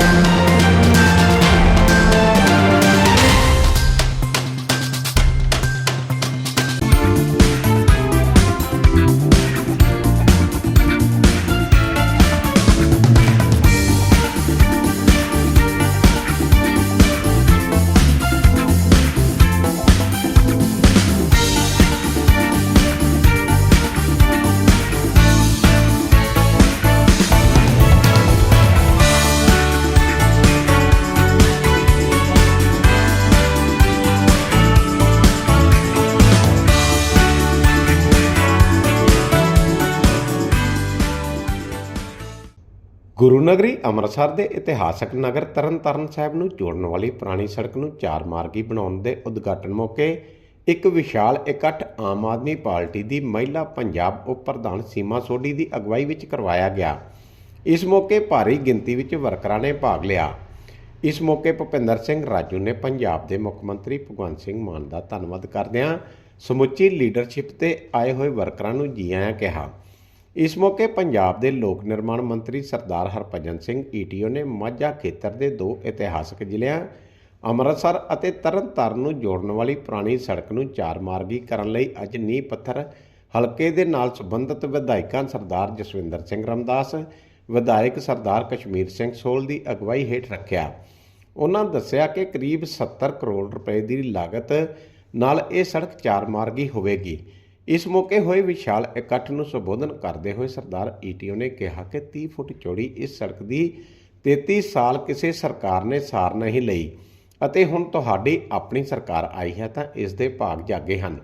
ਗੁਰੂ ਨਗਰੀ ਅੰਮ੍ਰਿਤਸਰ ਦੇ ਇਤਿਹਾਸਕ ਨਗਰ ਤਰਨਤਾਰਨ ਸਾਹਿਬ ਨੂੰ ਜੋੜਨ ਵਾਲੀ ਪੁਰਾਣੀ ਸੜਕ ਨੂੰ ਚਾਰ ਮਾਰਗੀ ਬਣਾਉਣ ਦੇ ਉਦਘਾਟਨ ਮੌਕੇ ਇੱਕ ਵਿਸ਼ਾਲ ਇਕੱਠ ਆਮ ਆਦਮੀ ਪਾਰਟੀ ਦੀ ਮਹਿਲਾ ਪੰਜਾਬ ਉਪ ਪ੍ਰਧਾਨ ਸੀਮਾ ਸੋਢੀ ਦੀ ਅਗਵਾਈ ਵਿੱਚ ਕਰਵਾਇਆ ਗਿਆ। ਇਸ ਮੌਕੇ ਭਾਰੀ ਗਿਣਤੀ ਵਿੱਚ ਵਰਕਰਾਂ ਨੇ ਭਾਗ ਲਿਆ। ਇਸ ਮੌਕੇ ਭੁਪਿੰਦਰ ਸਿੰਘ ਰਾਜੂ ਨੇ ਪੰਜਾਬ ਦੇ ਮੁੱਖ ਮੰਤਰੀ ਭਗਵੰਤ ਸਿੰਘ ਮਾਨ ਦਾ ਧੰਨਵਾਦ ਕਰਦਿਆਂ ਸਮੁੱਚੀ ਲੀਡਰਸ਼ਿਪ ਤੇ ਆਏ ਹੋਏ ਵਰਕਰਾਂ ਨੂੰ ਜੀ ਆਇਆਂ ਕਿਹਾ। ਇਸ ਮੌਕੇ ਪੰਜਾਬ ਦੇ ਲੋਕ ਨਿਰਮਾਣ ਮੰਤਰੀ ਸਰਦਾਰ ਹਰਭਜਨ ਸਿੰਘ ਈਟੀਓ ਨੇ ਮਾਝਾ ਖੇਤਰ ਦੇ ਦੋ ਇਤਿਹਾਸਕ ਜ਼ਿਲ੍ਹਿਆਂ, ਅੰਮ੍ਰਿਤਸਰ ਅਤੇ ਤਰਨਤਾਰਨ ਨੂੰ ਜੋੜਨ ਵਾਲੀ ਪੁਰਾਣੀ ਸੜਕ ਨੂੰ ਚਾਰ ਮਾਰਗੀ ਕਰਨ ਲਈ ਅੱਜ ਨੀਂਹ ਪੱਥਰ ਹਲਕੇ ਦੇ ਨਾਲ ਸੰਬੰਧਿਤ ਵਿਧਾਇਕਾਂ ਸਰਦਾਰ ਜਸਵਿੰਦਰ ਸਿੰਘ ਰਮਦਾਸ, ਵਿਧਾਇਕ ਸਰਦਾਰ ਕਸ਼ਮੀਰ ਸਿੰਘ ਸੋਲ ਦੀ ਅਗਵਾਈ ਹੇਠ ਰੱਖਿਆ। ਉਹਨਾਂ ਦੱਸਿਆ ਕਿ ਕਰੀਬ 70 ਕਰੋੜ ਰੁਪਏ ਦੀ ਲਾਗਤ ਨਾਲ ਇਹ ਸੜਕ ਚਾਰ ਮਾਰਗੀ ਹੋਵੇਗੀ। ਇਸ ਮੌਕੇ ਹੋਏ ਵਿਸ਼ਾਲ ਇਕੱਠ ਨੂੰ ਸੰਬੋਧਨ ਕਰਦੇ ਹੋਏ ਸਰਦਾਰ ਈਟੀਓ ਨੇ ਕਿਹਾ ਕਿ 30 ਫੁੱਟ ਚੌੜੀ ਇਸ ਸੜਕ ਦੀ 33 ਸਾਲ ਕਿਸੇ ਸਰਕਾਰ ਨੇ ਸਾਰ ਨਹੀਂ ਲਈ ਅਤੇ ਹੁਣ ਤੁਹਾਡੀ ਆਪਣੀ ਸਰਕਾਰ ਆਈ ਹੈ ਤਾਂ ਇਸ ਦੇ ਭਾਗ ਜਾਗੇ ਹਨ।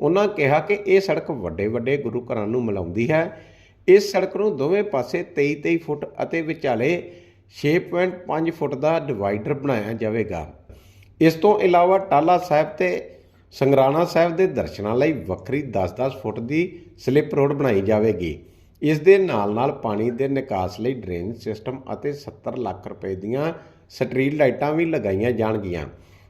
ਉਹਨਾਂ ਕਿਹਾ ਕਿ ਇਹ ਸੜਕ ਵੱਡੇ ਵੱਡੇ ਗੁਰੂ ਘਰਾਂ ਨੂੰ ਮਿਲਾਉਂਦੀ ਹੈ। ਇਸ ਸੜਕ ਨੂੰ ਦੋਵੇਂ ਪਾਸੇ 23 23 ਫੁੱਟ ਅਤੇ ਵਿਚਾਲੇ 6.5 ਫੁੱਟ ਦਾ ਡਿਵਾਈਡਰ ਬਣਾਇਆ ਜਾਵੇਗਾ। ਇਸ ਤੋਂ ਇਲਾਵਾ ਟਾਲਾ ਸਾਹਿਬ ਤੇ ਸੰਗਰਾਣਾ ਸਾਹਿਬ ਦੇ ਦਰਸ਼ਨਾਂ ਲਈ ਵੱਖਰੀ 10-10 ਫੁੱਟ ਦੀ ਸਲਿੱਪ ਰੋਡ ਬਣਾਈ ਜਾਵੇਗੀ। ਇਸ ਦੇ ਨਾਲ-ਨਾਲ ਪਾਣੀ ਦੇ ਨਿਕਾਸ ਲਈ ਡਰੇਨ ਸਿਸਟਮ ਅਤੇ 70 ਲੱਖ ਰੁਪਏ ਦੀਆਂ ਸਟਰੀਟ ਲਾਈਟਾਂ ਵੀ ਲਗਾਈਆਂ ਜਾਣਗੀਆਂ,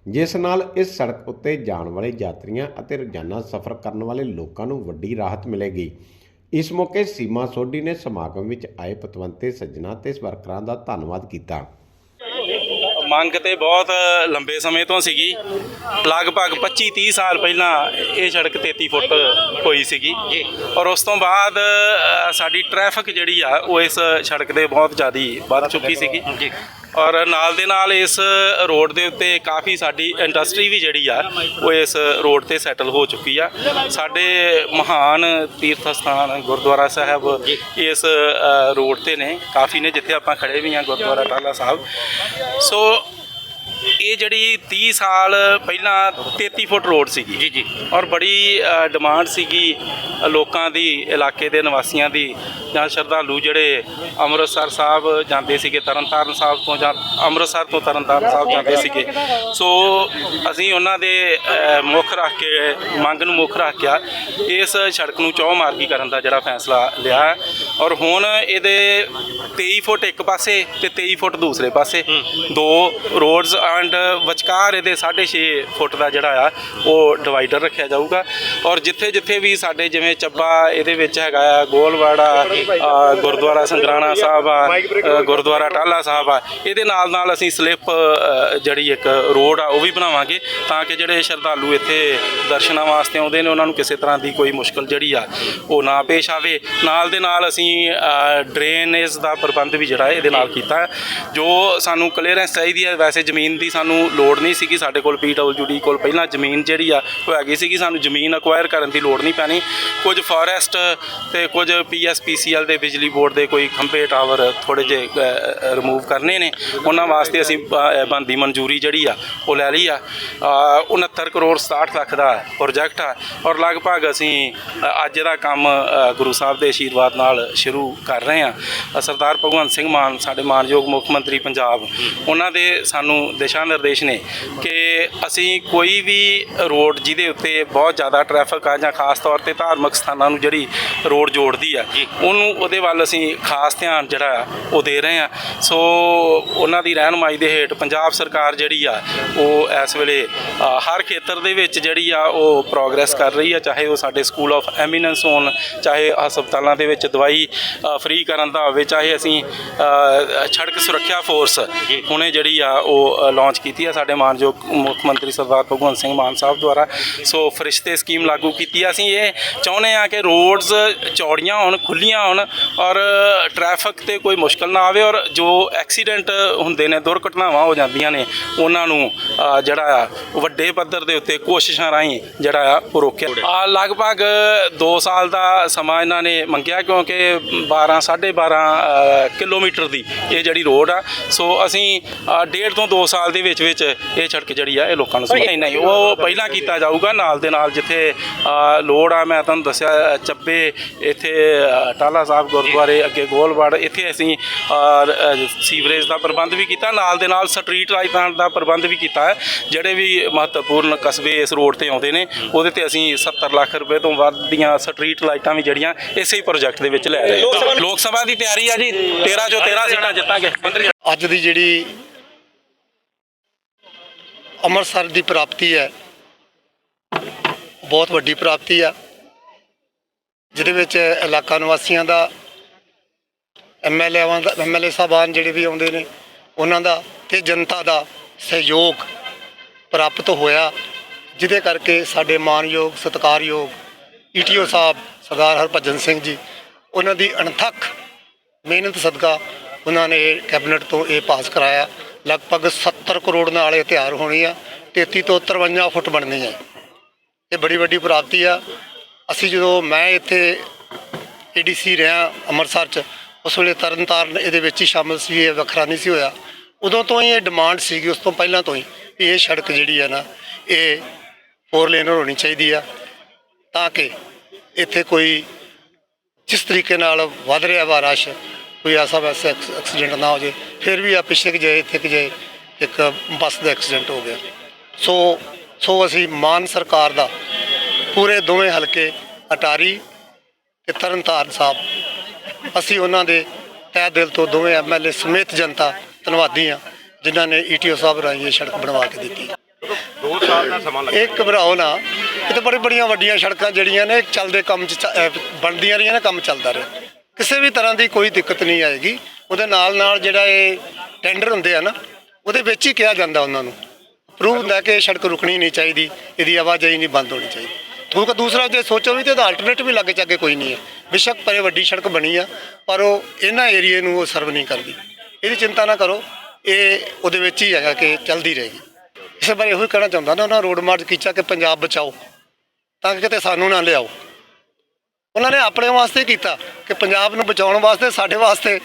ਜਿਸ ਨਾਲ ਇਸ ਸੜਕ ਉੱਤੇ ਜਾਣ ਵਾਲੇ ਯਾਤਰੀਆਂ ਅਤੇ ਰੋਜ਼ਾਨਾ ਸਫ਼ਰ ਕਰਨ ਵਾਲੇ ਲੋਕਾਂ ਨੂੰ ਵੱਡੀ ਰਾਹਤ ਮਿਲੇਗੀ। ਇਸ ਮੌਕੇ ਸੀਮਾ ਸੋਢੀ ਨੇ ਸਮਾਗਮ ਵਿੱਚ ਆਏ ਪਤਵੰਤੇ ਸੱਜਣਾ ਤੇ ਵਰਕਰਾਂ ਦਾ ਧੰਨਵਾਦ ਕੀਤਾ। ਮੰਗ ਤੇ ਬਹੁਤ ਲੰਬੇ ਸਮੇਂ ਤੋਂ ਸੀਗੀ। ਲਗਭਗ 25 30 ਸਾਲ ਪਹਿਲਾਂ ਇਹ ਸੜਕ 33 ਫੁੱਟ ਹੋਈ ਸੀਗੀ। ਔਰ ਉਸ ਤੋਂ ਬਾਅਦ ਸਾਡੀ ਟ੍ਰੈਫਿਕ ਜਿਹੜੀ ਆ ਉਹ ਇਸ ਸੜਕ ਦੇ ਬਹੁਤ ਜ਼ਿਆਦੀ ਵੱਧ ਚੁੱਕੀ ਸੀਗੀ। ਔਰ ਨਾਲ ਦੇ ਨਾਲ ਇਸ ਰੋਡ ਦੇ ਉੱਤੇ ਕਾਫੀ ਸਾਡੀ ਇੰਡਸਟਰੀ ਵੀ ਜਿਹੜੀ ਆ, ਉਹ ਇਸ ਰੋਡ ਤੇ ਸੈਟਲ ਹੋ ਚੁੱਕੀ ਆ। ਸਾਡੇ ਮਹਾਨ ਤੀਰਥ ਸਥਾਨ ਗੁਰਦੁਆਰਾ ਸਾਹਿਬ ਇਸ ਰੋਡ ਤੇ ਨੇ। ਕਾਫੀ ਨੇ ਜਿੱਥੇ ਆਪਾਂ ਖੜੇ ਵੀ ਆ ਗੁਰਦੁਆਰਾ ਟਾਲਾ ਸਾਹਿਬ। ਸੋ ਇਹ ਜਿਹੜੀ 30 ਸਾਲ ਪਹਿਲਾਂ 33 ਫੁੱਟ ਰੋਡ ਸੀਗੀ। ਜੀ ਜੀ। ਔਰ ਬੜੀ ਡਿਮਾਂਡ ਸੀਗੀ ਲੋਕਾਂ ਦੀ ਇਲਾਕੇ ਦੇ ਨਿਵਾਸੀਆਂ ਦੀ। ਜਾਂ ਸ਼ਰਧਾਲੂ ਜਿਹੜੇ ਅੰਮ੍ਰਿਤਸਰ ਸਾਹਿਬ ਜਾਂਦੇ ਸੀਗੇ ਤਰਨਤਾਰਨ ਸਾਹਿਬ ਤੋਂ ਜਾਂ ਅੰਮ੍ਰਿਤਸਰ ਤੋਂ ਤਰਨਤਾਰਨ ਸਾਹਿਬ ਜਾਂਦੇ ਸੀਗੇ। ਸੋ ਅਸੀਂ ਉਹਨਾਂ ਦੇ ਮੁੱਖ ਰੱਖ ਕੇ ਮੰਗ ਨੂੰ ਮੁੱਖ ਰੱਖ ਕੇ ਇਸ ਸੜਕ ਨੂੰ ਚੌ ਮਾਰਗੀ ਕਰਨ ਦਾ ਜਿਹੜਾ ਫੈਸਲਾ ਲਿਆ। ਹੈ। ਔਰ ਹੁਣ ਇਹਦੇ 23 ਫੁੱਟ ਇੱਕ ਪਾਸੇ ਤੇ 23 ਫੁੱਟ ਦੂਸਰੇ ਪਾਸੇ। ਦੋ ਰੋਡਸ ਐਂਡ ਵਿਚਕਾਰ ਇਹਦੇ 6.5 ਫੁੱਟ ਦਾ ਜਿਹੜਾ ਆ ਉਹ ਡਿਵਾਈਡਰ ਰੱਖਿਆ ਜਾਊਗਾ ਔਰ ਜਿੱਥੇ ਜਿੱਥੇ ਵੀ ਸਾਡੇ ਜਿਵੇਂ ਚੱਬਾ ਇਹਦੇ ਵਿੱਚ ਹੈਗਾ ਆ ਗੋਲਵਾੜਾ ਆ, ਗੁਰਦੁਆਰਾ ਸੰਗਰਾਣਾ ਸਾਹਿਬ ਆ ਅ, ਗੁਰਦੁਆਰਾ ਟਾਲਾ ਸਾਹਿਬ ਆ ਇਹਦੇ ਨਾਲ ਨਾਲ ਅਸੀਂ ਸਲਿੱਪ ਜਿਹੜੀ ਇੱਕ ਰੋਡ ਆ ਉਹ ਵੀ ਬਣਾਵਾਂਗੇ ਤਾਂ ਕਿ ਜਿਹੜੇ ਸ਼ਰਧਾਲੂ ਇੱਥੇ ਦਰਸ਼ਨਾਂ ਵਾਸਤੇ ਆਉਂਦੇ ਨੇ ਉਹਨਾਂ ਨੂੰ ਕਿਸੇ ਤਰ੍ਹਾਂ ਦੀ ਕੋਈ ਮੁਸ਼ਕਲ ਜਿਹੜੀ ਆ ਉਹ ਨਾ ਪੇਸ਼ ਆਵੇ ਨਾਲ ਦੇ ਨਾਲ ਅਸੀਂ ਡਰੇਨੇਜ ਦਾ ਪ੍ਰਬੰਧ ਵੀ ਜਿਹੜਾ ਹੈ ਇਹਦੇ ਨਾਲ ਕੀਤਾ ਹੈ। ਜੋ ਸਾਨੂੰ ਕਲੀਅਰੈਂਸ ਚਾਹੀਦੀ ਹੈ ਵੈਸੇ ਜ਼ਮੀਨ ਦੀ ਸਾਨੂੰ ਲੋੜ ਨਹੀਂ ਸੀਗੀ ਸਾਡੇ ਕੋਲ ਪੀਡਬਲਯੂਡੀ ਕੋਲ ਪਹਿਲਾਂ ਜ਼ਮੀਨ ਜਿਹੜੀ ਆ ਉਹ ਹੈਗੀ ਸੀਗੀ ਸਾਨੂੰ ਜ਼ਮੀਨ ਅਕਵਾਇਰ ਕਰਨ ਦੀ ਲੋੜ ਨਹੀਂ ਪੈਣੀ। ਕੁਝ ਫੋਰੈਸਟ ਤੇ ਕੁਝ ਪੀਐਸਪੀਸੀਐਲ ਦੇ ਬਿਜਲੀ ਬੋਰਡ ਦੇ ਕੋਈ ਖੰਭੇ ਟਾਵਰ ਥੋੜੇ ਜਿਹੇ ਰਿਮੂਵ ਕਰਨੇ ਨੇ ਉਹਨਾਂ ਵਾਸਤੇ ਅਸੀਂ ਬੰਦੀ ਮਨਜ਼ੂਰੀ ਜਿਹੜੀ ਆ ਉਹ ਲੈ ਲਈ ਆ। ਅ, 69 ਕਰੋੜ 67 ਲੱਖ ਦਾ ਪ੍ਰੋਜੈਕਟ ਆ ਔਰ ਲਗਭਗ ਅਸੀਂ ਅੱਜ ਦਾ ਕੰਮ ਗੁਰੂ ਸਾਹਿਬ ਦੇ ਆਸ਼ੀਰਵਾਦ ਨਾਲ ਸ਼ੁਰੂ ਕਰ ਰਹੇ ਹਾਂ ਸਰਦਾਰ ਭਗਵੰਤ ਸਿੰਘ ਮਾਨ ਸਾਡੇ ਮਾਨਯੋਗ ਮੁੱਖ ਮੰਤਰੀ ਪੰਜਾਬ ਉਹਨਾਂ ਦੇ ਸਾਨੂੰ ਦਿਸ਼ਾ ਨਿਰਦੇਸ਼ ਨੇ ਕਿ ਅਸੀਂ ਕੋਈ ਵੀ ਰੋਡ ਜਿਹਦੇ ਉੱਤੇ ਬਹੁਤ ਜ਼ਿਆਦਾ ਟ੍ਰੈਫਿਕ ਆ ਜਾਂ ਖਾਸ ਤੌਰ ਤੇ ਧਾਰਮਿਕ ਸਥਾਨਾਂ ਨੂੰ ਜਿਹੜੀ ਰੋਡ ਜੋੜਦੀ ਆ ਉਹਨੂੰ ਉਹਦੇ ਵੱਲ ਅਸੀਂ ਖਾਸ ਧਿਆਨ ਜਿਹੜਾ ਉਹ ਦੇ ਰਹੇ ਆ ਸੋ ਉਹਨਾਂ ਦੀ ਰਹਿਨਮਾਈ ਦੇ ਹੇਠ ਪੰਜਾਬ ਸਰਕਾਰ ਜਿਹੜੀ ਆ ਉਹ ਇਸ ਵੇਲੇ ਹਰ ਖੇਤਰ ਦੇ ਵਿੱਚ ਜਿਹੜੀ ਆ ਉਹ ਪ੍ਰੋਗਰੈਸ ਕਰ ਰਹੀ ਆ ਚਾਹੇ ਉਹ ਸਾਡੇ ਸਕੂਲ ਆਫ ਐਮੀਨੈਂਸ ਹੋਣ ਚਾਹੇ ਹਸਪਤਾਲਾਂ ਦੇ ਵਿੱਚ ਦਵਾਈ ਫ੍ਰੀ ਕਰਨ ਦਾ ਹੋਵੇ ਚਾਹੇ ਅਸੀਂ ਸੜਕ ਸੁਰੱਖਿਆ ਫੋਰਸ ਹੁਣੇ ਜਿਹੜੀ ਆ ਉਹ ਲਾਂਚ ਕੀਤੀ ਆ ਸਾਡੇ ਮਾਨਯੋਗ ਮੁੱਖ ਮੰਤਰੀ ਸਰਦਾਰ ਭਗਵੰਤ ਸਿੰਘ ਮਾਨ ਸਾਹਿਬ ਦੁਆਰਾ। ਸੋ ਫਰਿਸ਼ਤੇ ਸਕੀਮ ਲਾਗੂ ਕੀਤੀ ਆ। ਅਸੀਂ ਇਹ ਚਾਹੁੰਦੇ ਆ ਕਿ ਰੋਡਸ ਚੌੜੀਆਂ ਹੋਣ ਖੁੱਲੀਆਂ ਹੋਣ ਔਰ ਟ੍ਰੈਫਿਕ ਤੇ ਕੋਈ ਮੁਸ਼ਕਲ ਨਾ ਆਵੇ ਔਰ ਜੋ ਐਕਸੀਡੈਂਟ ਹੁੰਦੇ ਨੇ ਦੁਰਘਟਨਾਵਾਂ ਹੋ ਜਾਂਦੀਆਂ ਨੇ ਉਹਨਾਂ ਨੂੰ ਜਿਹੜਾ ਆ ਵੱਡੇ ਪੱਧਰ ਦੇ ਉੱਤੇ ਕੋਸ਼ਿਸ਼ਾਂ ਰਾਹੀਂ ਜਿਹੜਾ ਆ ਉਹ ਰੋਕਿਆ। ਆ ਲਗਭਗ 2 ਸਾਲ ਦਾ ਸਮਾਂ ਇਹਨਾਂ ਨੇ ਮੰਗਿਆ ਕਿਉਂਕਿ 12 12.5 ਕਿਲੋਮੀਟਰ ਦੀ ਇਹ ਜਿਹੜੀ ਰੋਡ ਆ। ਸੋ ਅਸੀਂ ਅ, ਡੇਢ ਤੋਂ 2 ਸਾਲ ਦੇ ਵਿੱਚ ਵਿੱਚ ਇਹ ਸੜਕ ਜਿਹੜੀ ਆ ਇਹ ਲੋਕਾਂ ਨੂੰ ਨਹੀਂ ਨਹੀਂ। ਉਹ ਪਹਿਲਾਂ ਕੀਤਾ ਜਾਊਗਾ ਨਾਲ ਦੇ ਨਾਲ ਜਿੱਥੇ ਅ, ਲੋੜ ਆ ਮੈਂ ਤੁਹਾਨੂੰ ਦੱਸਿਆ ਅ, ਚੱਬੇ ਇੱਥੇ ਅ, ਟਾਲਾ ਸਾਹਿਬ ਗੁਰਦੁਆਰੇ ਅੱਗੇ ਗੋਲਵਾੜ ਇੱਥੇ ਅਸੀਂ ਅ, ਅ, ਸੀਵਰੇਜ ਦਾ ਪ੍ਰਬੰਧ ਵੀ ਕੀਤਾ ਨਾਲ ਦੇ ਨਾਲ ਸਟਰੀਟ ਲਾਈਟਾਂ ਦਾ ਪ੍ਰਬੰਧ ਵੀ ਕੀਤਾ ਹੈ ਜਿਹੜੇ ਵੀ ਮਹੱਤਵਪੂਰਨ ਕਸਬੇ ਇਸ ਰੋਡ ਤੇ ਆਉਂਦੇ ਨੇ ਉਹਦੇ ਤੇ ਅਸੀਂ 70 ਲੱਖ ਰੁਪਏ ਤੋਂ ਵੱਧ ਦੀਆਂ ਸਟਰੀਟ ਲਾਈਟਾਂ ਵੀ ਜਿਹੜੀਆਂ ਇਸੇ ਹੀ ਪ੍ਰੋਜੈਕਟ ਦੇ ਵਿੱਚ ਲੈ ਰਹੇ ਹਾਂ। ਲੋਕ ਸਭਾ ਦੀ ਤਿਆਰੀ ਆ ਜੀ 13 ਚੋਂ 13 ਸੀਟਾਂ ਜਿੱਤਾਂਗੇ। ਅੱਜ ਦੀ ਜਿਹੜੀ ਅੰਮ੍ਰਿਤਸਰ ਦੀ ਪ੍ਰਾਪਤੀ ਹੈ। ਬਹੁਤ ਵੱਡੀ ਪ੍ਰਾਪਤੀ ਆ। ਜਿਹਦੇ ਵਿੱਚ ਇਲਾਕਾ ਨਿਵਾਸੀਆਂ ਦਾ ਐਮਐਲਏਵਾਂ ਦਾ ਐਮਐਲਏ ਸਾਹਿਬਾਨ ਜਿਹੜੇ ਵੀ ਆਉਂਦੇ ਨੇ, ਉਹਨਾਂ ਦਾ ਤੇ ਜਨਤਾ ਦਾ ਸਹਿਯੋਗ ਪ੍ਰਾਪਤ ਹੋਇਆ। ਜਿਹਦੇ ਕਰਕੇ ਸਾਡੇ ਮਾਨਯੋਗ, ਸਤਿਕਾਰਯੋਗ ਈਟੀਓ ਸਾਹਿਬ ਸਰਦਾਰ ਹਰਭਜਨ ਸਿੰਘ ਜੀ, ਉਹਨਾਂ ਦੀ ਅਣਥੱਕ ਮਿਹਨਤ ਸਦਕਾ ਉਹਨਾਂ ਨੇ ਕੈਬਨਿਟ ਤੋਂ ਇਹ ਪਾਸ ਕਰਾਇਆ। ਲਗਭਗ 70 ਕਰੋੜ ਨਾਲ ਇਹ ਤਿਆਰ ਹੋਣੀ ਆ 33 ਤੋਂ 53 ਫੁੱਟ ਬਣਨੀ ਹੈ ਇਹ ਬੜੀ ਵੱਡੀ ਪ੍ਰਾਪਤੀ ਆ। ਅਸੀਂ ਜਦੋਂ ਮੈਂ ਇੱਥੇ ਏਡੀਸੀ ਰਿਹਾ ਅੰਮ੍ਰਿਤਸਰ ਚ, ਉਸ ਵੇਲੇ ਤਰਨਤਾਰਨ ਇਹਦੇ ਵਿੱਚ ਹੀ ਸ਼ਾਮਲ ਸੀ, ਇਹ ਵੱਖਰਾ ਨਹੀਂ ਸੀ ਹੋਇਆ। ਉਦੋਂ ਤੋਂ ਹੀ ਇਹ ਡਿਮਾਂਡ ਸੀਗੀ, ਉਸ ਤੋਂ ਪਹਿਲਾਂ ਤੋਂ ਹੀ ਵੀ ਇਹ ਸੜਕ ਜਿਹੜੀ ਆ ਨਾ, ਇਹ ਫੋਰ ਲੇਨਰ ਹੋਣੀ ਚਾਹੀਦੀ ਆ ਤਾਂ ਕਿ ਇੱਥੇ ਕੋਈ ਜਿਸ ਤਰੀਕੇ ਨਾਲ ਵੱਧ ਰਿਹਾ ਵਾ ਰਸ਼ ਕੋਈ ਐਸਾ ਵੈਸਾ ਐਕਸ- ਐਕਸੀਡੈਂਟ ਨਾ ਹੋ ਜੇ ਫਿਰ ਵੀ ਆ ਪਿੱਛੇ ਕਿ ਜੇ ਇੱਥੇ ਕਿ ਜੇ ਇੱਕ ਬੱਸ ਦਾ ਐਕਸੀਡੈਂਟ ਹੋ ਗਿਆ। ਸੋ ਸੋ ਅਸੀਂ ਮਾਨ ਸਰਕਾਰ ਦਾ ਪੂਰੇ ਦੋਵੇਂ ਹਲਕੇ ਅਟਾਰੀ ਤੇ ਤਰਨਤਾਰਨ ਸਾਹਿਬ ਅਸੀਂ ਉਹਨਾਂ ਦੇ ਤਹਿ ਦਿਲ ਤੋਂ ਦੋਵੇਂ ਐਮਐਲਏ ਸਮੇਤ ਜਨਤਾ ਧੰਨਵਾਦੀ ਆ ਜਿਨ੍ਹਾਂ ਨੇ ਈਟੀਓ ਸਾਹਿਬ ਰਾਹੀਂ ਇਹ ਸੜਕ ਬਣਵਾ ਕੇ ਦਿੱਤੀ। ਦੋ ਸਾਲ ਦਾ ਸਮਾਂ ਇਹ ਘਬਰਾਓ ਨਾ ਇਹ ਤਾਂ ਬੜੀ ਬੜੀਆਂ ਵੱਡੀਆਂ ਸੜਕਾਂ ਜਿਹੜੀਆਂ ਨੇ ਚੱਲਦੇ ਕੰਮ ਚ ਬਣਦੀਆਂ ਰਹੀਆਂ ਨੇ ਕੰਮ ਚੱਲਦਾ ਰਿਹਾ। ਕਿਸੇ ਵੀ ਤਰ੍ਹਾਂ ਦੀ ਕੋਈ ਦਿੱਕਤ ਨਹੀਂ ਆਏਗੀ। ਉਹਦੇ ਨਾਲ ਨਾਲ ਜਿਹੜਾ ਇਹ ਟੈਂਡਰ ਹੁੰਦੇ ਆ ਨਾ, ਉਹਦੇ ਵਿੱਚ ਹੀ ਕਿਹਾ ਜਾਂਦਾ ਉਹਨਾਂ ਨੂੰ। ਪ੍ਰੂਵ ਹੁੰਦਾ ਕਿ ਇਹ ਸੜਕ ਰੁਕਣੀ ਨਹੀਂ ਚਾਹੀਦੀ, ਇਹਦੀ ਆਵਾਜਾਈ ਨਹੀਂ ਬੰਦ ਹੋਣੀ ਚਾਹੀਦੀ। ਦੂਜਾ ਦੂਸਰਾ ਜੇ ਸੋਚੋ ਵੀ ਤੇ ਇਹਦਾ ਅਲਟਰਨੇਟ ਵੀ ਲੱਗੇ ਚੱਗੇ ਕੋਈ ਨਹੀਂ ਹੈ। ਬੇਸ਼ੱਕ ਪਰੇ ਵੱਡੀ ਸੜਕ ਬਣੀ ਆ, ਪਰ ਉਹ ਇਹਨਾਂ ਏਰੀਏ ਨੂੰ ਉਹ ਸਰਵ ਨਹੀਂ ਕਰਦੀ। ਇਹਦੀ ਚਿੰਤਾ ਨਾ ਕਰੋ, ਇਹ ਉਹਦੇ ਵਿੱਚ ਹੀ ਹੈਗਾ ਕਿ ਚੱਲਦੀ ਰਹੇਗੀ। ਇਸ ਬਾਰੇ ਇਹੋ ਹੀ ਕਹਿਣਾ ਚਾਹੁੰਦਾ ਨਾ, ਉਹਨਾਂ ਰੋਡ ਮਾਰਚ ਕੀਤਾ ਕਿ ਪੰਜਾਬ ਬਚਾਓ, ਤਾਂ ਕਿ ਕਿਤੇ ਸਾਨੂੰ ਨਾ ਲਿਆਓ। ਉਹਨਾਂ ਨੇ ਆਪਣੇ ਵਾਸਤੇ ਕੀਤਾ ਕਿ ਪੰਜਾਬ ਨੂੰ ਬਚਾਉਣ ਵਾਸਤੇ, ਸਾਡੇ ਵਾਸਤੇ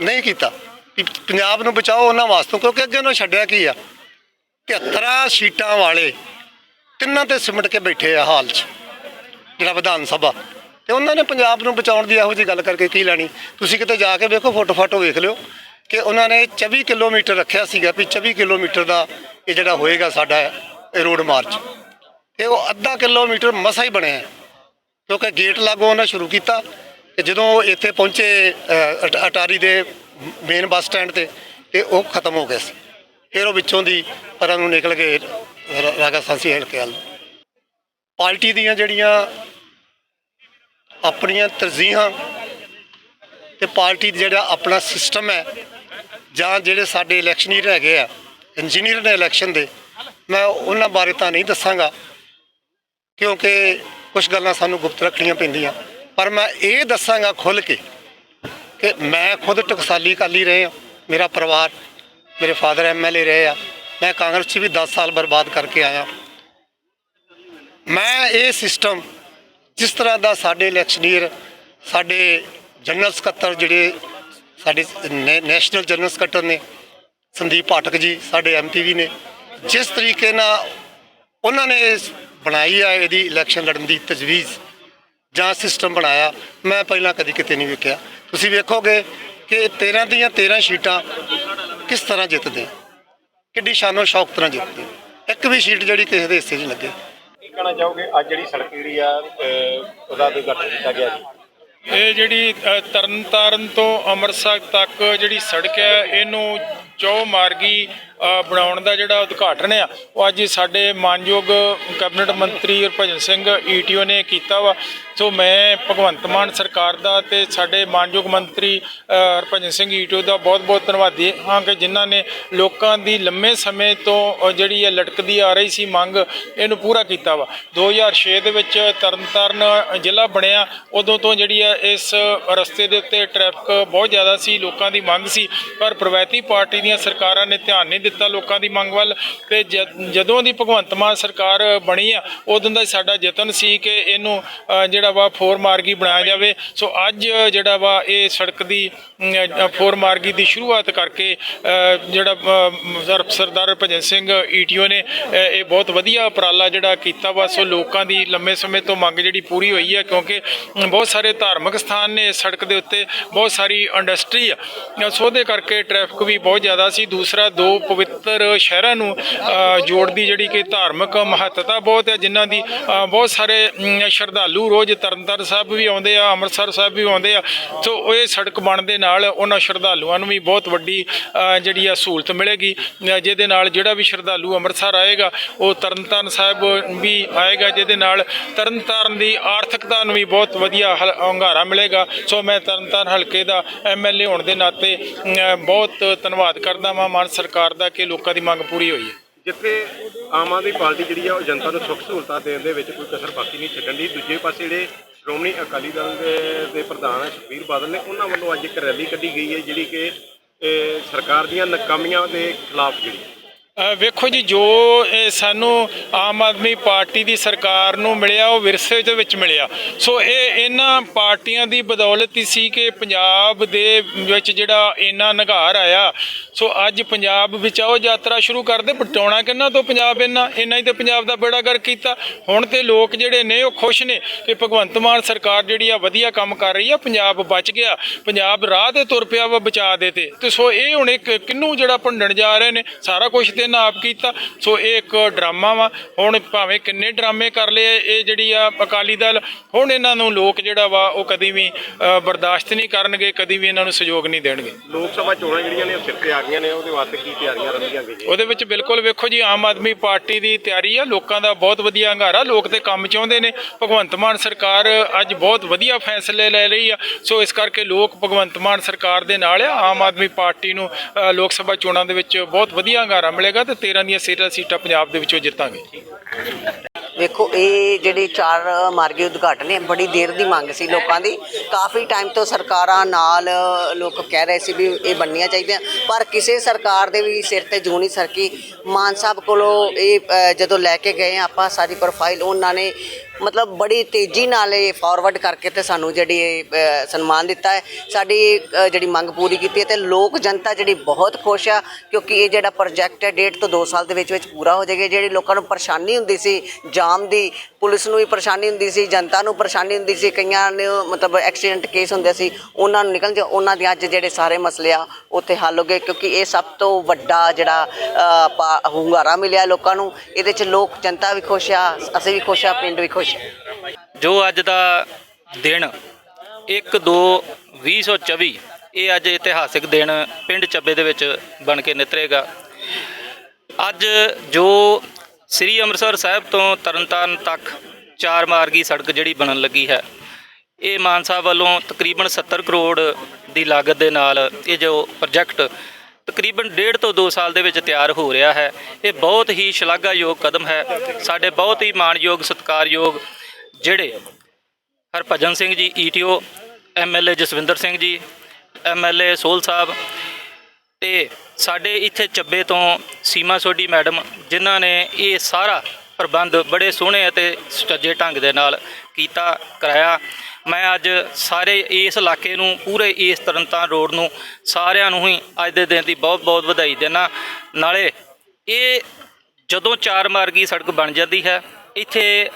ਨਹੀਂ ਕੀਤਾ। ਵੀ ਪੰਜਾਬ ਨੂੰ ਬਚਾਓ ਉਹਨਾਂ ਵਾਸਤੇ, ਕਿਉਂਕਿ ਅੱਗੇ ਉਹਨਾਂ ਛੱਡਿਆ ਕੀ ਆ? 73 ਸੀਟਾਂ ਵਾਲੇ ਤਿੰਨਾਂ ਤੇ ਸਿਮਟ ਕੇ ਬੈਠੇ ਆ ਹਾਲ 'ਚ, ਜਿਹੜਾ ਵਿਧਾਨ ਸਭਾ। ਤੇ ਉਹਨਾਂ ਨੇ ਪੰਜਾਬ ਨੂੰ ਬਚਾਉਣ ਦੀ ਇਹੋ ਜਿਹੀ ਗੱਲ ਕਰਕੇ ਕੀ ਲੈਣੀ? ਤੁਸੀਂ ਕਿਤੇ ਜਾ ਕੇ ਵੇਖੋ, ਫੋਟੋ ਫਾਟੋ ਵੇਖ ਲਿਓ ਕਿ ਉਹਨਾਂ ਨੇ 24 ਕਿਲੋਮੀਟਰ ਰੱਖਿਆ ਸੀਗਾ ਵੀ 24 ਕਿਲੋਮੀਟਰ ਦਾ ਇਹ ਜਿਹੜਾ ਹੋਏਗਾ ਸਾਡਾ ਇਹ ਰੋਡ ਮਾਰਚ। ਤੇ ਉਹ ਅੱਧਾ ਕਿਲੋਮੀਟਰ ਮਸਾ ਹੀ ਬਣਿਆ। ਕਿਉਂਕਿ ਗੇਟ ਲਾਗੋਂ ਉਹਨਾਂ ਸ਼ੁਰੂ ਕੀਤਾ ਤੇ ਜਦੋਂ ਇੱਥੇ ਪਹੁੰਚੇ ਅ, ਅਟ- ਅਟਾਰੀ ਦੇ ਮੇਨ ਬੱਸ ਸਟੈਂਡ ਤੇ ਤੇ ਉਹ ਖਤਮ ਹੋ ਗਿਆ ਸੀ। ਫਿਰ ਉਹ ਵਿੱਚੋਂ ਦੀ ਪਰਾਂ ਨੂੰ ਨਿਕਲ ਕੇ ਰ- ਰਾਗਾ ਸਾਂਸੀ ਹਲਕੇ ਵੱਲ ਪਾਰਟੀ ਦੀਆਂ ਜਿਹੜੀਆਂ ਆਪਣੀਆਂ ਤਰਜੀਹਾਂ ਤੇ ਪਾਰਟੀ ਦਾ ਜਿਹੜਾ ਆਪਣਾ ਸਿਸਟਮ ਹੈ ਜਾਂ ਜਿਹੜੇ ਸਾਡੇ ਇਲੈਕਸ਼ਨੀਅਰ ਹੈਗੇ ਆ ਇੰਜੀਨੀਅਰ ਨੇ ਇਲੈਕਸ਼ਨ ਦੇ ਮੈਂ ਉਹਨਾਂ ਬਾਰੇ ਤਾਂ ਨਹੀਂ ਦੱਸਾਂਗਾ ਕਿਉਂਕਿ ਕੁਝ ਗੱਲਾਂ ਸਾਨੂੰ ਗੁਪਤ ਰੱਖਣੀਆਂ ਪੈਂਦੀਆਂ। ਪਰ ਮੈਂ ਇਹ ਦੱਸਾਂਗਾ ਖੁੱਲ ਕੇ ਕਿ ਮੈਂ ਖੁਦ ਟਕਸਾਲੀ ਕਾਲੀ ਰਹੇ ਹਾਂ। ਮੇਰਾ ਪਰਿਵਾਰ, ਮੇਰੇ ਫਾਦਰ ਐਮਐਲਏ ਰਹੇ ਆ। ਮੈਂ ਕਾਂਗਰਸ 'ਚ ਵੀ 10 ਸਾਲ ਬਰਬਾਦ ਕਰਕੇ ਆਇਆ। ਮੈਂ ਇਹ ਸਿਸਟਮ ਜਿਸ ਤਰ੍ਹਾਂ ਦਾ ਸਾਡੇ ਇਲੈਕਸ਼ਨੀਅਰ ਸਾਡੇ ਜਨਰਲ ਸਕੱਤਰ ਜਿਹੜੇ ਸਾਡੇ ਨੈਸ਼ਨਲ ਜਨਰਲ ਸਕੱਤਰ ਨੇ, ਸੰਦੀਪ ਪਾਠਕ ਜੀ, ਸਾਡੇ ਐਮਪੀਵੀ ਨੇ, ਜਿਸ ਤਰੀਕੇ ਨਾਲ ਉਹਨਾਂ ਨੇ ਇਸ ਬਣਾਈ ਆ ਇਹਦੀ ਇਲੈਕਸ਼ਨ ਲੜਨ ਦੀ ਤਜਵੀਜ਼ ਜਾਂ ਸਿਸਟਮ ਬਣਾਇਆ ਮੈਂ ਪਹਿਲਾਂ ਕਦੀ ਕਿਤੇ ਨਹੀਂ ਵੇਖਿਆ। ਤੁਸੀਂ ਵੇਖੋਗੇ ਕਿ 13 ਦੀਆਂ 13 ਸੀਟਾਂ ਕਿਸ ਤਰ੍ਹਾਂ ਜਿੱਤਦੇ ਕਿੱਡੀ ਸ਼ਾਨੋ ਸ਼ੌਕਤ ਨਾਲ ਜਿੱਤਦੀ ਇੱਕ ਵੀ ਸੀਟ ਜਿਹੜੀ ਕਿਸੇ ਦੇ ਹਿੱਸੇ 'ਚ ਲੱਗੇ। ਕੀ ਕਹਿਣਾ ਚਾਹੋਗੇ? ਅੱਜ ਜਿਹੜੀ ਸੜਕ ਜਿਹੜੀ ਆ ਉਹਦਾ ਉਦਘਾਟਨ ਕੀਤਾ ਗਿਆ ਜੀ। ਇਹ ਜਿਹੜੀ ਤਰਨਤਾਰਨ ਤੋਂ ਅੰਮ੍ਰਿਤਸਰ ਤੱਕ ਜਿਹੜੀ ਸੜਕ ਹੈ ਇਹਨੂੰ ਚੌ ਮਾਰਗੀ ਬਣਾਉਣ ਦਾ ਜਿਹੜਾ ਉਦਘਾਟਨ ਆ, ਉਹ ਅੱਜ ਸਾਡੇ ਮਾਨਯੋਗ ਕੈਬਨਿਟ ਮੰਤਰੀ ਹਰਭਜਨ ਸਿੰਘ ਈਟੀਓ ਨੇ ਕੀਤਾ ਵਾ। ਸੋ ਮੈਂ ਭਗਵੰਤ ਮਾਨ ਸਰਕਾਰ ਦਾ ਤੇ ਸਾਡੇ ਮਾਨਯੋਗ ਮੰਤਰੀ ਹਰਭਜਨ ਸਿੰਘ ਈਟੀਓ ਦਾ ਬਹੁਤ-ਬਹੁਤ ਧੰਨਵਾਦੀ ਹਾਂ ਕਿ ਜਿਨ੍ਹਾਂ ਨੇ ਲੋਕਾਂ ਦੀ ਲੰਮੇ ਸਮੇਂ ਤੋਂ ਜਿਹੜੀ ਇਹ ਲਟਕਦੀ ਆ ਰਹੀ ਸੀ ਮੰਗ, ਇਹਨੂੰ ਪੂਰਾ ਕੀਤਾ ਵਾ। 2006 ਦੇ ਵਿੱਚ ਤਰਨਤਾਰਨ ਜ਼ਿਲ੍ਹਾ ਬਣਿਆ, ਉਦੋਂ ਤੋਂ ਜਿਹੜੀ ਆ ਇਸ ਰਸਤੇ ਦੇ ਉੱਤੇ ਟ੍ਰੈਫਿਕ ਬਹੁਤ ਜ਼ਿਆਦਾ ਸੀ, ਲੋਕਾਂ ਦੀ ਮੰਗ ਸੀ। ਪਰ ਪ੍ਰਵੈਤੀ ਪਾਰਟੀ ਦੀਆਂ ਸਰਕਾਰਾਂ ਨੇ ਧਿਆਨ ਨਹੀਂ ਦਿੱਤਾ ਲੋਕਾਂ ਦੀ ਮੰਗ ਵੱਲ ਤੇ ਜਦ- ਜਦੋਂ ਦੀ ਭਗਵੰਤ ਮਾਨ ਸਰਕਾਰ ਬਣੀ ਆ, ਉਦੋਂ ਦਾ ਸਾਡਾ ਯਤਨ ਸੀ ਕਿ ਇਹਨੂੰ ਜਿਹੜਾ ਵਾ ਫੋਰ ਮਾਰਗੀ ਬਣਾਇਆ ਜਾਵੇ। ਸੋ ਅੱਜ ਜਿਹੜਾ ਵਾ ਇਹ ਸੜਕ ਦੀ ਫੋਰ ਮਾਰਗੀ ਦੀ ਸ਼ੁਰੂਆਤ ਕਰਕੇ ਜਿਹੜਾ ਸਰਦਾਰ ਭਜਨ ਸਿੰਘ ਈਟੀਓ ਨੇ ਇਹ ਬਹੁਤ ਵਧੀਆ ਉਪਰਾਲਾ ਜਿਹੜਾ ਕੀਤਾ ਵਾ, ਸੋ ਲੋਕਾਂ ਦੀ ਲੰਮੇ ਸਮੇਂ ਤੋਂ ਮੰਗ ਜਿਹੜੀ ਪੂਰੀ ਹੋਈ ਹੈ ਕਿਉਂਕਿ ਬਹੁਤ ਸਾਰੇ ਧਾਰਮਿਕ ਸਥਾਨ ਨੇ ਇਸ ਸੜਕ ਦੇ ਉੱਤੇ, ਬਹੁਤ ਸਾਰੀ ਇੰਡਸਟਰੀ ਆ। ਸੋ ਉਹਦੇ ਕਰਕੇ ਟ੍ਰੈਫਿਕ ਵੀ ਬਹੁਤ ਜ਼ਿਆਦਾ ਸੀ। ਦੂਸਰਾ ਦੋ ਪਵਿੱਤਰ ਸ਼ਹਿਰਾਂ ਨੂੰ ਜੋੜਦੀ ਜਿਹੜੀ ਕਿ ਧਾਰਮਿਕ ਮਹੱਤਤਾ ਬਹੁਤ ਹੈ, ਜਿਨ੍ਹਾਂ ਦੀ ਬਹੁਤ ਸਾਰੇ ਸ਼ਰਧਾਲੂ ਰੋਜ਼ ਤਰਨਤਾਰਨ ਸਾਹਿਬ ਵੀ ਆਉਂਦੇ ਆ, ਅੰਮ੍ਰਿਤਸਰ ਸਾਹਿਬ ਵੀ ਆਉਂਦੇ ਆ ਸੋ ਇਹ ਸੜਕ ਬਣਨ ਦੇ ਨਾਲ ਉਹਨਾਂ ਸ਼ਰਧਾਲੂਆਂ ਨੂੰ ਵੀ ਬਹੁਤ ਵੱਡੀ ਜਿਹੜੀ ਆ ਸਹੂਲਤ ਮਿਲੇਗੀ ਜਿਹਦੇ ਨਾਲ ਜਿਹੜਾ ਵੀ ਸ਼ਰਧਾਲੂ ਅੰਮ੍ਰਿਤਸਰ ਆਏਗਾ, ਉਹ ਤਰਨਤਾਰਨ ਸਾਹਿਬ ਵੀ ਆਏਗਾ, ਜਿਹਦੇ ਨਾਲ ਤਰਨਤਾਰਨ ਦੀ ਆਰਥਿਕਤਾ ਨੂੰ ਵੀ ਬਹੁਤ ਵਧੀਆ ਹਲ- ਹੁੰਗਾਰਾ ਮਿਲੇਗਾ। ਸੋ ਮੈਂ ਤਰਨਤਾਰਨ ਹਲਕੇ ਦਾ ਐਮਐਲਏ ਹੋਣ ਦੇ ਨਾਤੇ ਬਹੁਤ ਧੰਨਵਾਦ ਕਰਦਾ ਹਾਂ ਮਾਨ ਸਰਕਾਰ ਦਾ ਕਿ ਲੋਕਾਂ ਦੀ ਮੰਗ ਪੂਰੀ ਹੋਈ ਹੈ। ਜਿੱਥੇ ਆਮ ਆਦਮੀ ਪਾਰਟੀ ਜਿਹੜੀ ਆ ਉਹ ਜਨਤਾ ਨੂੰ ਸੁੱਖ ਸਹੂਲਤਾਂ ਦੇਣ ਦੇ ਵਿੱਚ ਕੋਈ ਕਸਰ ਬਾਕੀ ਨਹੀਂ ਛੱਡਣ ਦੀ। ਦੂਜੇ ਪਾਸੇ ਜਿਹੜੇ ਸ਼੍ਰੋਮਣੀ ਅਕਾਲੀ ਦਲ ਦੇ ਦੇ ਪ੍ਰਧਾਨ ਹੈ ਸੁਖਬੀਰ ਬਾਦਲ ਨੇ, ਉਹਨਾਂ ਵੱਲੋਂ ਅੱਜ ਇੱਕ ਰੈਲੀ ਕੱਢੀ ਗਈ ਹੈ, ਜਿਹੜੀ ਕਿ ਸਰਕਾਰ ਦੀਆਂ ਨਾਕਾਮੀਆਂ ਦੇ ਖਿਲਾਫ ਜਿਹੜੀ ਵੇਖੋ ਜੀ, ਜੋ ਸਾਨੂੰ ਆਮ ਆਦਮੀ ਪਾਰਟੀ ਦੀ ਸਰਕਾਰ ਨੂੰ ਮਿਲਿਆ, ਉਹ ਵਿਰਸੇ ਦੇ ਵਿੱਚ ਮਿਲਿਆ। ਸੋ ਇਹ ਇਹਨਾਂ ਪਾਰਟੀਆਂ ਦੀ ਬਦੌਲਤ ਹੀ ਸੀ ਕਿ ਪੰਜਾਬ ਦੇ ਵਿੱਚ ਜਿਹੜਾ ਇੰਨਾ ਨਿਘਾਰ ਆਇਆ। ਸੋ ਅੱਜ ਪੰਜਾਬ ਵਿੱਚ ਆਓ, ਯਾਤਰਾ ਸ਼ੁਰੂ ਕਰਦੇ ਪਟਾਉਣਾ ਕਿੰਨਾ ਤੋਂ ਪੰਜਾਬ ਇਹਨਾਂ ਇਹਨਾਂ ਹੀ ਤੇ ਪੰਜਾਬ ਦਾ ਬੇੜਾ ਗਰ ਕੀਤਾ। ਹੁਣ ਤੇ ਲੋਕ ਜਿਹੜੇ ਨੇ, ਉਹ ਖੁਸ਼ ਨੇ ਕਿ ਭਗਵੰਤ ਮਾਨ ਸਰਕਾਰ ਜਿਹੜੀ ਆ, ਵਧੀਆ ਕੰਮ ਕਰ ਰਹੀ ਆ, ਪੰਜਾਬ ਬਚ ਗਿਆ। ਪੰਜਾਬ ਰਾਹ ਤੇ ਤੁਰ ਪਿਆ ਵਾ ਬਚਾ ਦੇ ਤੇ। ਤੇ ਸੋ ਇਹ ਹੁਣ ਇੱਕ ਕਿੰਨੂੰ ਜਿਹੜਾ ਭੰਡਣ ਜਾ ਰਹੇ ਨੇ, ਸਾਰਾ ਕੁਝ ਤੇ ਇਹਨਾਂ ਆਪ ਕੀਤਾ। ਸੋ ਇਹ ਇੱਕ ਡਰਾਮਾ ਵਾ। ਹੁਣ ਭਾਵੇਂ ਕਿੰਨੇ ਡਰਾਮੇ ਕਰ ਲਏ ਇਹ ਜਿਹੜੀ ਆ ਅਕਾਲੀ ਦਲ ਹੁਣ ਇਹਨਾਂ ਨੂੰ ਲੋਕ ਜਿਹੜਾ ਵਾ ਉਹ ਕਦੀ ਵੀ ਬਰਦਾਸ਼ਤ ਨਹੀਂ ਕਰਨਗੇ ਕਦੀ ਵੀ ਇਹਨਾਂ ਨੂੰ ਸਹਿਯੋਗ ਨਹੀਂ ਦੇਣਗੇ। ਲੋਕ ਸਭਾ ਚੋਣਾਂ ਜਿਹੜੀਆਂ ਨੇ ਸਿਰ ਤੇ ਆ ਗਈਆਂ ਨੇ ਉਹਦੇ ਵਾਸਤੇ ਕੀ ਤਿਆਰੀਆਂ ਰੰਭੀਆਂ ਗਈਆਂ? ਉਹਦੇ ਵਿੱਚ ਬਿਲਕੁਲ ਵੇਖੋ ਜੀ ਆਮ ਆਦਮੀ ਪਾਰਟੀ ਦੀ ਤਿਆਰੀ ਆ। ਲੋਕਾਂ ਦਾ ਬਹੁਤ ਵਧੀਆ ਹੰਗਾਰਾ ਲੋਕ ਤੇ ਕੰਮ ਚਾਹੁੰਦੇ ਨੇ। ਭਗਵੰਤ ਮਾਨ ਸਰਕਾਰ ਅੱਜ ਬਹੁਤ ਵਧੀਆ ਫੈਸਲੇ ਲੈ ਰਹੀ ਆ। ਸੋ ਇਸ ਕਰਕੇ ਲੋਕ ਭਗਵੰਤ ਮਾਨ ਸਰਕਾਰ ਦੇ ਨਾਲ ਆ। ਆਮ ਆਦਮੀ ਪਾਰਟੀ ਨੂੰ ਲੋਕ ਸਭਾ ਚੋਣਾਂ ਦੇ ਵਿੱਚ ਬਹੁਤ ਵਧੀਆ ਹੰਗਾਰਾ ਮਿਲੇਗਾ। ਤੇ 13 ਦੀਆਂ ਸੀਟਾਂ ਸੀਟਾਂ ਪੰਜਾਬ ਦੇ ਵਿੱਚੋਂ ਜਿੱਤਾਂਗੇ। ਵੇਖੋ ਇਹ ਜਿਹੜੇ ਚਾਰ ਮਾਰਗੀ ਉਦਘਾਟਨ ਹੈ ਬੜੀ ਦੇਰ ਦੀ ਮੰਗ ਸੀ ਲੋਕਾਂ ਦੀ। ਕਾਫੀ ਟਾਈਮ ਤੋਂ ਸਰਕਾਰਾਂ ਨਾਲ ਲੋਕ ਕਹਿ ਰਹੇ ਸੀ ਵੀ ਇਹ ਬਣਨੀਆਂ ਚਾਹੀਦੀਆਂ। ਪਰ ਕਿਸੇ ਸਰਕਾਰ ਦੇ ਵੀ ਸਿਰ ਤੇ ਜੂੰ ਨਹੀਂ ਸਰਕੀ। ਮਾਨ ਸਾਹਿਬ ਕੋਲੋਂ ਇਹ ਅ, ਜਦੋਂ ਲੈ ਕੇ ਗਏ ਆਪਾਂ ਸਾਰੀ ਪ੍ਰੋਫਾਈਲ ਉਹਨਾਂ ਨੇ ਮਤਲਬ ਬੜੀ ਤੇਜ਼ੀ ਨਾਲ ਇਹ ਫਾਰਵਰਡ ਕਰਕੇ ਤੇ ਸਾਨੂੰ ਜਿਹੜੀ ਇਹ, ਅ, ਸਨਮਾਨ ਦਿੱਤਾ ਹੈ। ਸਾਡੀ ਅ, ਜਿਹੜੀ ਮੰਗ ਪੂਰੀ ਕੀਤੀ ਹੈ ਤੇ ਲੋਕ ਜਨਤਾ ਜਿਹੜੀ ਬਹੁਤ ਖੁਸ਼ ਆ ਕਿਉਂਕਿ ਇਹ ਜਿਹੜਾ ਪ੍ਰੋਜੈਕਟ ਹੈ ਡੇਢ ਤੋਂ 2 ਸਾਲ ਦੇ ਵਿੱਚ ਵਿੱਚ ਪੂਰਾ ਹੋ ਜਾਏਗਾ। ਜਿਹੜੀ ਲੋਕਾਂ ਨੂੰ ਪਰੇਸ਼ਾਨੀ ਹੁੰਦੀ ਸੀ ਜਾਮ ਦੀ ਪੁਲਿਸ ਨੂੰ ਵੀ ਪਰੇਸ਼ਾਨੀ ਹੁੰਦੀ ਸੀ ਜਨਤਾ ਨੂੰ ਪਰੇਸ਼ਾਨੀ ਹੁੰਦੀ ਸੀ ਕਈਆਂ ਨੂੰ ਮਤਲਬ ਐਕਸੀਡੈਂਟ ਕੇਸ ਹੁੰਦੇ ਸੀ ਉਹਨਾਂ ਨੂੰ ਨਿਕਲ ਜਾ ਉਹਨਾਂ ਦੇ ਅੱਜ ਜਿਹੜੇ ਸਾਰੇ ਮਸਲੇ ਆ ਉੱਥੇ ਹੱਲ ਹੋ ਗਏ ਕਿਉਂਕਿ ਇਹ ਸਭ ਤੋਂ ਵੱਡਾ ਜਿਹੜਾ ਅ, ਪਾ- ਹੁੰਗਾਰਾ ਮਿਲਿਆ ਲੋਕਾਂ ਨੂੰ। ਇਹਦੇ ਚ ਲੋਕ ਜਨਤਾ ਵੀ ਖੁਸ਼ ਆ ਅਸੀਂ ਵੀ ਖੁਸ਼ ਆ ਪਿੰਡ ਵੀ ਖੁਸ਼ ਆ ਜੋ ਅੱਜ ਦਾ ਦਿਨ 1 2 2024 ਇਹ ਅੱਜ ਇਤਿਹਾਸਿਕ ਦਿਨ ਪਿੰਡ ਚੱਬੇ ਦੇ ਵਿੱਚ ਬਣ ਕੇ ਨਿਤਰੇਗਾ। ਅੱਜ ਜੋ ਸ੍ਰੀ ਅੰਮ੍ਰਿਤਸਰ ਸਾਹਿਬ ਤੋਂ ਤਰਨਤਾਰਨ ਤੱਕ ਚਾਰ ਮਾਰਗੀ ਸੜਕ ਜਿਹੜੀ ਬਣਨ ਲੱਗੀ ਹੈ, ਇਹ ਮਾਨ ਸਾਹਿਬ ਵੱਲੋਂ ਤਕਰੀਬਨ 70 ਕਰੋੜ ਦੀ ਲਾਗਤ ਦੇ ਨਾਲ ਇਹ ਜੋ ਪ੍ਰੋਜੈਕਟ ਤਕਰੀਬਨ ਡੇਢ ਤੋਂ 2 ਸਾਲ ਦੇ ਵਿੱਚ ਤਿਆਰ ਹੋ ਰਿਹਾ ਹੈ। ਇਹ ਬਹੁਤ ਹੀ ਸ਼ਲਾਘਾਯੋਗ ਕਦਮ ਹੈ। ਸਾਡੇ ਬਹੁਤ ਹੀ ਮਾਣਯੋਗ, ਸਤਿਕਾਰਯੋਗ ਜਿਹੜੇ ਹਰਭਜਨ ਸਿੰਘ ਜੀ ETO MLA Jaswinder Singh ji MLA ਸੋਲ ਸਾਹਿਬ ਤੇ ਸਾਡੇ ਇੱਥੇ ਚੱਬੇ ਤੋਂ ਸੀਮਾ ਸੋਢੀ ਮੈਡਮ ਜਿਨ੍ਹਾਂ ਨੇ ਇਹ ਸਾਰਾ ਪ੍ਰਬੰਧ ਬੜੇ ਸੋਹਣੇ ਅਤੇ ਸੁਚੱਜੇ ਢੰਗ ਦੇ ਨਾਲ ਕੀਤਾ, ਕਰਾਇਆ। ਮੈਂ ਅੱਜ ਸਾਰੇ ਇਸ ਇਲਾਕੇ ਨੂੰ, ਪੂਰੇ ਇਸ ਤਰਨਤਾਰਨ ਰੋਡ ਨੂੰ ਸਾਰਿਆਂ ਨੂੰ ਹੀ ਅੱਜ ਦੇ ਦਿਨ ਦੀ ਬਹੁਤ ਬਹੁਤ ਵਧਾਈ ਦੇਣਾ ਨਾਲੇ ਇਹ ਜਦੋਂ ਚਾਰ ਮਾਰਗੀ ਸੜਕ ਬਣ ਜਾਂਦੀ ਹੈ, ਇੱਥੇ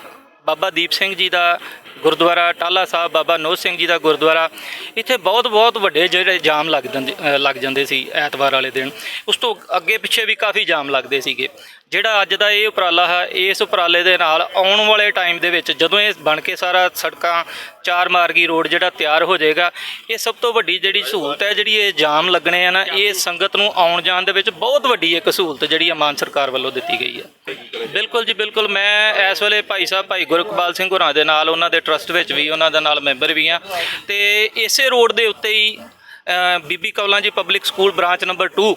ਬਾਬਾ ਦੀਪ ਸਿੰਘ ਜੀ ਦਾ ਗੁਰਦੁਆਰਾ ਟਾਲਾ ਸਾਹਿਬ, ਬਾਬਾ ਨੋਹ ਸਿੰਘ ਜੀ ਦਾ ਗੁਰਦੁਆਰਾ, ਇੱਥੇ ਬਹੁਤ ਬਹੁਤ ਵੱਡੇ ਜਿਹੜੇ ਜਾਮ ਲੱਗ ਜਾਂਦੇ ਲੱਗ ਜਾਂਦੇ ਸੀ ਐਤਵਾਰ ਵਾਲੇ ਦਿਨ। ਉਸ ਤੋਂ ਅੱਗੇ ਪਿੱਛੇ ਵੀ ਕਾਫੀ ਜਾਮ ਲੱਗਦੇ ਸੀਗੇ। ਜਿਹੜਾ ਅੱਜ ਦਾ ਇਹ ਉਪਰਾਲਾ ਹੈ, ਇਸ ਉਪਰਾਲੇ ਦੇ ਨਾਲ ਆਉਣ ਵਾਲੇ ਟਾਈਮ ਦੇ ਵਿੱਚ ਜਦੋਂ ਇਹ ਬਣ ਕੇ ਸਾਰਾ ਸੜਕਾਂ, ਚਾਰ ਮਾਰਗੀ ਰੋਡ ਜਿਹੜਾ ਤਿਆਰ ਹੋ ਜਾਏਗਾ, ਇਹ ਸਭ ਤੋਂ ਵੱਡੀ ਜਿਹੜੀ ਸਹੂਲਤ ਹੈ, ਜਿਹੜੀ ਇਹ ਜਾਮ ਲੱਗਣੇ ਆ ਨਾ, ਇਹ ਸੰਗਤ ਨੂੰ ਆਉਣ ਜਾਣ ਦੇ ਵਿੱਚ ਬਹੁਤ ਵੱਡੀ ਇੱਕ ਸਹੂਲਤ ਜਿਹੜੀ ਆ ਮਾਨ ਸਰਕਾਰ ਵੱਲੋਂ ਦਿੱਤੀ ਗਈ ਹੈ ਬਿਲਕੁਲ ਜੀ, ਬਿਲਕੁਲ ਮੈਂ ਇਸ ਵੇਲੇ ਭਾਈ ਸਾਹਿਬ, ਭਾਈ ਗੁਰਕਬਾਲ ਸਿੰਘ ਹੋਰਾਂ ਦੇ ਨਾਲ, ਉਹਨਾਂ ਦੇ ਟਰਸਟ ਵਿੱਚ ਵੀ, ਉਹਨਾਂ ਦੇ ਨਾਲ ਮੈਂਬਰ ਵੀ ਆ। ਤੇ ਇਸੇ ਰੋਡ ਦੇ ਉੱਤੇ ਹੀ Bibi Kaulan ji public school branch number 2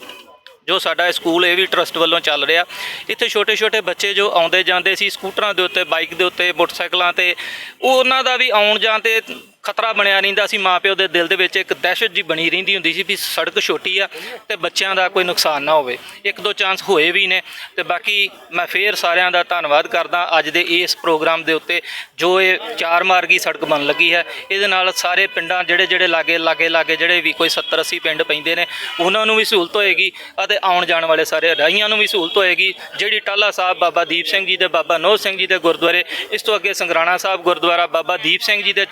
ਜੋ ਸਾਡਾ ਸਕੂਲ ਇਹ ਵੀ ਟਰਸਟ ਵੱਲੋਂ ਚੱਲ ਰਿਹਾ। ਇੱਥੇ ਛੋਟੇ ਛੋਟੇ ਬੱਚੇ ਜੋ ਆਉਂਦੇ ਜਾਂਦੇ ਸੀ ਸਕੂਟਰਾਂ ਦੇ ਉੱਤੇ, ਬਾਈਕ ਦੇ ਉੱਤੇ, ਮੋਟਰਸਾਈਕਲਾਂ ਤੇ, ਉਹ ਉਹਨਾਂ ਦਾ ਵੀ ਆਉਣ ਜਾਣ ਤੇ ਖਤਰਾ ਬਣਿਆ ਰਹਿੰਦਾ ਸੀ, ਮਾਪਿਓ ਦੇ ਦਿਲ ਦੇ ਵਿੱਚ ਇੱਕ ਦਹਿਸ਼ਤ ਜੀ ਬਣੀ ਰਹਿੰਦੀ ਹੁੰਦੀ ਸੀ ਵੀ ਸੜਕ ਛੋਟੀ ਆ ਤੇ ਬੱਚਿਆਂ ਦਾ ਕੋਈ ਨੁਕਸਾਨ ਨਾ ਹੋਵੇ। ਇੱਕ ਦੋ ਚਾਂਸ ਹੋਏ ਵੀ ਨੇ ਤੇ ਬਾਕੀ ਮੈਂ ਫੇਰ ਸਾਰਿਆਂ ਦਾ ਧੰਨਵਾਦ ਕਰਦਾ ਅੱਜ ਦੇ ਇਸ ਪ੍ਰੋਗਰਾਮ ਦੇ ਉੱਤੇ, ਜੋ ਇਹ ਚਾਰ ਮਾਰਗੀ ਸੜਕ ਬਣ ਲੱਗੀ ਹੈ। ਇਹਦੇ ਨਾਲ ਸਾਰੇ ਪਿੰਡਾਂ ਜਿਹੜੇ ਜਿਹੜੇ ਲਾਗੇ ਲਾਗੇ ਲਾਗੇ ਜਿਹੜੇ ਵੀ ਕੋਈ 70 80 ਪਿੰਡ ਪੈਂਦੇ ਨੇ, ਉਹਨਾਂ ਨੂੰ ਵੀ ਸਹੂਲਤ ਹੋਏਗੀ ਅਤੇ ਆਉਣ ਜਾਣ ਵਾਲੇ ਸਾਰੇ ਰਾਹੀਆਂ ਨੂੰ ਵੀ ਸਹੂਲਤ ਹੋਏਗੀ। ਜਿਹੜੀ ਟਾਲਾ ਸਾਹਿਬ ਬਾਬਾ ਦੀਪ ਸਿੰਘ ਜੀ ਦੇ ਬਾਬਾ ਨੋਹ ਸਿੰਘ ਜੀ ਦੇ ਗੁਰਦੁਆਰੇ, ਇਸ ਤੋਂ ਅੱਗੇ ਸੰਗਰਾਣਾ ਸਾਹਿਬ ਗੁਰਦੁਆਰਾ ਬਾਬਾ ਦੀਪ ਸਿੰਘ ਜੀ ਦੇ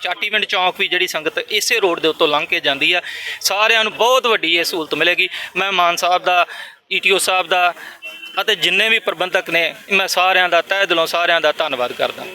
ਚਾਟੀਵਿੰਡ ਚੌਂਕ ਵੀ ਜਿਹੜੀ ਸੰਗਤ ਇਸੇ ਰੋਡ ਦੇ ਉੱਤੋਂ ਲੰਘ ਕੇ ਜਾਂਦੀ ਆ। ਸਾਰਿਆਂ ਨੂੰ ਬਹੁਤ ਵੱਡੀ ਇਹ ਸਹੂਲਤ ਮਿਲੇਗੀ। ਮੈਂ ਮਾਨ ਸਾਹਿਬ ਦਾ ਈਟੀਓ ਸਾਹਿਬ ਦਾ ਅਤੇ ਜਿੰਨੇ ਵੀ ਪ੍ਰਬੰਧਕ ਨੇ, ਮੈਂ ਸਾਰਿਆਂ ਦਾ ਤਹਿ ਦਿਲੋਂ ਸਾਰਿਆਂ ਦਾ ਧੰਨਵਾਦ ਕਰਦਾ।